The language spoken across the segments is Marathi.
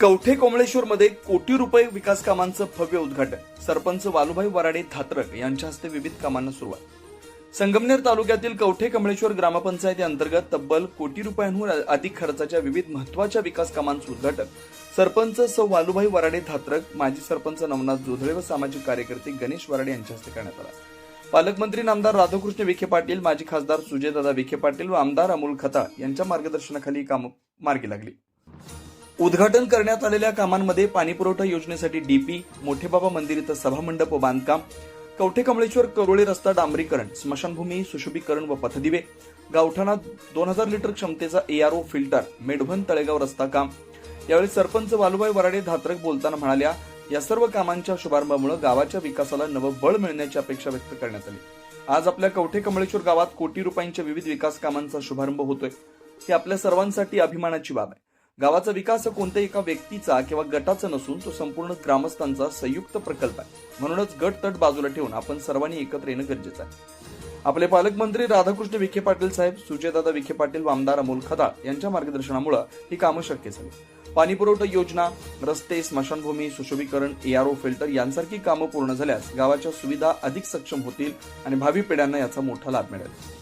कवठे कोंबळेश्वरमध्ये कोटी रुपये विकास कामांचं भव्य उद्घाटन. सरपंच वालुभाई वराडे धात्रक यांच्या हस्ते विविध कामांना सुरुवात. संगमनेर तालुक्यातील कवठे कमळेश्वर ग्रामपंचायती अंतर्गत तब्बल कोटी रुपयांहून अधिक खर्चाच्या विविध महत्त्वाच्या विकास कामांचं उद्घाटन. सरपंच सौ वालुभाई वराडे धात्रक माजी सरपंच नवनाथ जोधळे व सामाजिक कार्यकर्ते गणेश वराडे यांच्या हस्ते करण्यात आला. पालकमंत्री नामदार राधाकृष्ण विखे पाटील माजी खासदार सुजयदादा विखे पाटील व आमदार अमोल खता यांच्या मार्गदर्शनाखाली काम मार्गी लागली. उद्घाटन करण्यात आलेल्या कामांमध्ये पाणीपुरवठा योजनेसाठी डीपी मोठेबाबा मंदिर इथं सभामंडप व बांधकाम कवठे कमळेश्वर करोळी रस्ता डांबरीकरण स्मशानभूमी सुशोभीकरण व पथदिवे गावठाणा दोन हजार लिटर क्षमतेचा एआरओ फिल्टर मेढभन तळेगाव रस्ता काम. यावेळी सरपंच वालुबाई वराडे धात्रक बोलताना म्हणाल्या या सर्व कामांच्या शुभारंभामुळे गावाच्या विकासाला नवं बळ मिळण्याची अपेक्षा व्यक्त करण्यात आली. आज आपल्या कवठे कमळेश्वर गावात कोटी रुपयांच्या विविध विकास कामांचा शुभारंभ होतोय. ही आपल्या सर्वांसाठी अभिमानाची बाब आहे. गावाचा विकास हा कोणत्याही एका व्यक्तीचा किंवा गटाचा नसून तो संपूर्ण ग्रामस्थांचा संयुक्त प्रकल्प आहे. म्हणूनच गट तट बाजूला ठेवून आपण सर्वांनी एकत्र येणं गरजेचं आहे. आपले पालकमंत्री राधाकृष्ण विखे पाटील साहेब सुजयदादा विखे पाटील व आमदार अमोल खदाळ यांच्या मार्गदर्शनामुळे ही कामं शक्य झाली. पाणीपुरवठा योजना रस्ते स्मशानभूमी सुशोभीकरण एआरओ फिल्टर यांसारखी कामं पूर्ण झाल्यास गावाच्या सुविधा अधिक सक्षम होतील आणि भावी पिढ्यांना याचा मोठा लाभ मिळेल.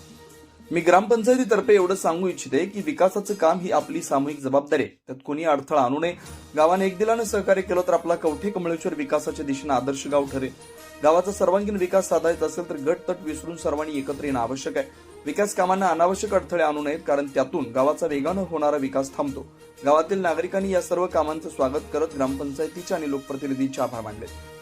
मी ग्रामपंचायतीतर्फे एवढं सांगू इच्छिते की विकासाचं काम ही आपली सामूहिक जबाबदारी आहे. त्यात कोणी अडथळा आणू नये. गावाने एक दिलानं सहकार्य केलं तर आपला कवठे कमळेश्वर विकासाच्या दिशेनं आदर्श गाव ठरेल. गावाचा सर्वांगीण विकास साधायचा असेल तर गट तट विसरून सर्वांनी एकत्र येणं आवश्यक आहे. विकास कामांना अनावश्यक अडथळे आणू नयेत कारण त्यातून गावाचा वेगानं होणारा विकास थांबतो. गावातील नागरिकांनी या सर्व कामांचं स्वागत करत ग्रामपंचायतीचे आणि लोकप्रतिनिधींचे आभार मानले.